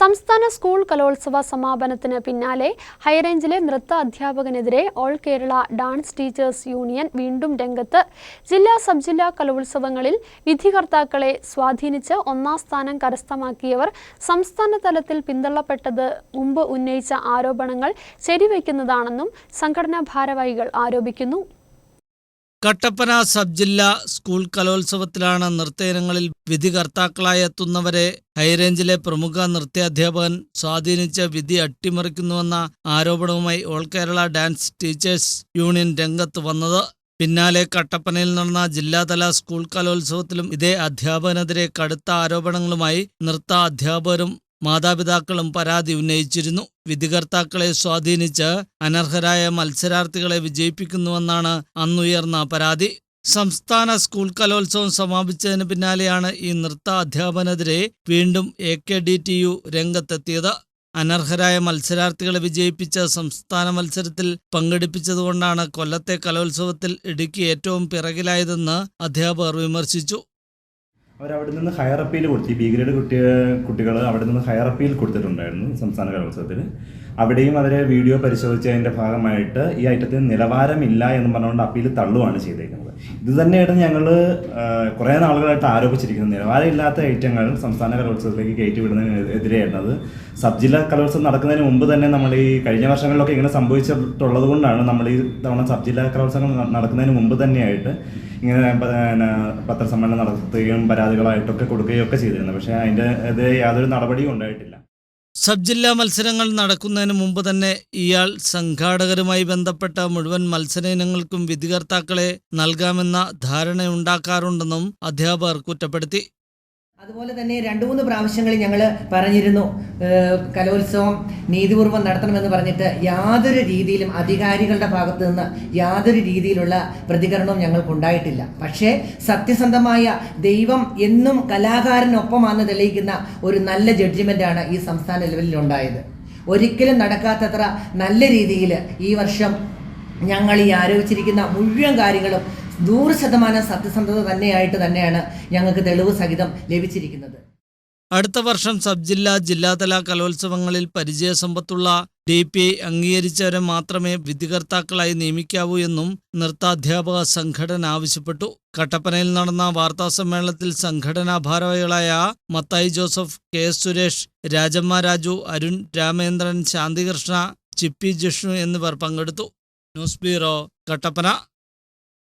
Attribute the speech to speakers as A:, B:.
A: സംസ്ഥാന സ്കൂൾ കലോത്സവ സമാപനത്തിന് പിന്നാലെ ഹൈറേഞ്ചിലെ നൃത്ത അധ്യാപകനെതിരെ all Kerala dance teachers union വീണ്ടും രംഗത്ത്. ജില്ലാ സബ് ജില്ലാ കലോത്സവങ്ങളിൽ വിധികർത്താക്കളെ സ്വാധീനിച്ച് ഒന്നാം സ്ഥാനം കരസ്ഥമാക്കിയവർ സംസ്ഥാന തലത്തിൽ പിന്തള്ളപ്പെട്ടത് മുമ്പ് ഉന്നയിച്ച ആരോപണങ്ങൾ ശരിവയ്ക്കുന്നതാണെന്നും സംഘടനാ ഭാരവാഹികൾ ആരോപിക്കുന്നു.
B: കട്ടപ്പന സബ് ജില്ലാ സ്കൂൾ കലോത്സവത്തിലാണ് നൃത്തയിനങ്ങളിൽ വിധികർത്താക്കളായി എത്തുന്നവരെ ഹൈറേഞ്ചിലെ പ്രമുഖ നൃത്താധ്യാപകൻ സ്വാധീനിച്ച വിധി അട്ടിമറിക്കുന്നുവെന്ന ആരോപണവുമായി all Kerala dance teachers union രംഗത്ത് വന്നത്. പിന്നാലെ കട്ടപ്പനയിൽ നടന്ന ജില്ലാതല സ്കൂൾ കലോത്സവത്തിലും ഇതേ അധ്യാപകനെതിരെ കടുത്ത ആരോപണങ്ങളുമായി നൃത്ത അധ്യാപകരും മാതാപിതാക്കളും പരാതി ഉന്നയിച്ചിരുന്നു. വിധികർത്താക്കളെ സ്വാധീനിച്ച് അനർഹരായ മത്സരാർത്ഥികളെ വിജയിപ്പിക്കുന്നുവെന്നാണ് അന്നുയർന്ന പരാതി. സംസ്ഥാന സ്കൂൾ കലോത്സവം സമാപിച്ചതിന് പിന്നാലെയാണ് ഈ നൃത്ത അധ്യാപനെതിരെ വീണ്ടും A K D T U രംഗത്തെത്തിയത്. അനർഹരായ മത്സരാർത്ഥികളെ വിജയിപ്പിച്ച സംസ്ഥാന മത്സരത്തിൽ പങ്കെടുപ്പിച്ചതുകൊണ്ടാണ് കൊല്ലത്തെ കലോത്സവത്തിൽ ഇടുക്കി ഏറ്റവും പിറകിലായതെന്ന് അധ്യാപകർ വിമർശിച്ചു.
C: അവരവിടെ നിന്ന് ഹയർ അപ്പീൽ കൊടുത്തു ബി ഗ്രേഡ് കുട്ടി കുട്ടികൾ അവിടെ നിന്ന് ഹയർ അപ്പീൽ കൊടുത്തിട്ടുണ്ടായിരുന്നു സംസ്ഥാന കലോത്സവത്തിൽ അവിടെയും അവർ വീഡിയോ പരിശോധിച്ചതിന്റെ ഭാഗമായിട്ട് ഈ ഐറ്റത്തിന് നിലവാരമില്ല എന്ന് പറഞ്ഞുകൊണ്ട് അപ്പീൽ തള്ളുവാണ് ചെയ്തേക്കുന്നത്. ഇത് തന്നെയാണ് ഞങ്ങൾ കുറേ നാളുകളായിട്ട് ആരോപിച്ചിരിക്കുന്നത് നിലവാരമില്ലാത്ത ഐറ്റങ്ങൾ സംസ്ഥാന കലോത്സവത്തിലേക്ക് കയറ്റി വിടുന്നതിനെതിരെയായിരുന്നത് സബ് ജില്ലാ കലോത്സവം നടക്കുന്നതിന് മുമ്പ് തന്നെ നമ്മൾ ഈ കഴിഞ്ഞ വർഷങ്ങളിലൊക്കെ ഇങ്ങനെ സംഭവിച്ചിട്ടുള്ളത് കൊണ്ടാണ് നമ്മൾ ഈ തവണ സബ് ജില്ലാ കലോത്സവം ന- നടക്കുന്നതിന് മുമ്പ് തന്നെയായിട്ട് ഇങ്ങനെ പത്രസമ്മേളനം നടത്തുകയും പരാതികളായിട്ടൊക്കെ കൊടുക്കുകയും ഒക്കെ ചെയ്തിരുന്നത്. പക്ഷേ അതിന്റെ ഇത് യാതൊരു നടപടിയും ഉണ്ടായിട്ടില്ല.
B: സബ് ജില്ലാ മത്സരങ്ങൾ നടക്കുന്നതിന് മുമ്പ് തന്നെ ഇയാൾ സംഘാടകരുമായി ബന്ധപ്പെട്ട മുഴുവൻ മത്സര ഇനങ്ങൾക്കും വിധികർത്താക്കളെ നൽകാമെന്ന ധാരണയുണ്ടാക്കാറുണ്ടെന്നും അധ്യാപകർ കുറ്റപ്പെടുത്തി.
D: അതുപോലെ തന്നെ രണ്ടു മൂന്ന് പ്രാവശ്യങ്ങൾ ഞങ്ങൾ പറഞ്ഞിരുന്നു കലോത്സവം നീതിപൂർവം നടത്തണമെന്ന് പറഞ്ഞിട്ട് യാതൊരു രീതിയിലും അധികാരികളുടെ ഭാഗത്തു നിന്ന് യാതൊരു രീതിയിലുള്ള പ്രതികരണവും ഞങ്ങൾക്കുണ്ടായിട്ടില്ല. പക്ഷേ സത്യസന്ധമായ ദൈവം എന്നും കലാകാരനൊപ്പമാണെന്ന് തെളിയിക്കുന്ന ഒരു നല്ല ജഡ്ജ്മെന്റാണ് ഈ സംസ്ഥാന ലെവലിൽ ഉണ്ടായത് ഒരിക്കലും നടക്കാത്തത്ര നല്ല രീതിയിൽ ഈ വർഷം ഞങ്ങൾ ഈ ആരോപിച്ചിരിക്കുന്ന മുഴുവൻ കാര്യങ്ങളും നൂറ് ശതമാനം സത്യസന്ധത തന്നെയായിട്ട് തന്നെയാണ് ഞങ്ങൾക്ക് തെളിവ് സഹിതം ലഭിച്ചിരിക്കുന്നത്.
B: അടുത്ത വർഷം സബ് ജില്ലാ ജില്ലാതല കലോത്സവങ്ങളിൽ പരിചയസമ്പത്തുള്ള ഡി പി ഐ അംഗീകരിച്ചവരെ മാത്രമേ വിധികർത്താക്കളായി നിയമിക്കാവൂ എന്നും നൃത്താധ്യാപക സംഘടന ആവശ്യപ്പെട്ടു. കട്ടപ്പനയിൽ നടന്ന വാർത്താ സമ്മേളനത്തിൽ സംഘടനാ ഭാരവാഹികളായ മത്തായി ജോസഫ് കെ സുരേഷ് രാജമ്മ രാജു അരുൺ രാമേന്ദ്രൻ ശാന്തികൃഷ്ണ ചിപ്പി ജിഷ്ണു എന്നിവർ പങ്കെടുത്തു. News bureau Kattappana.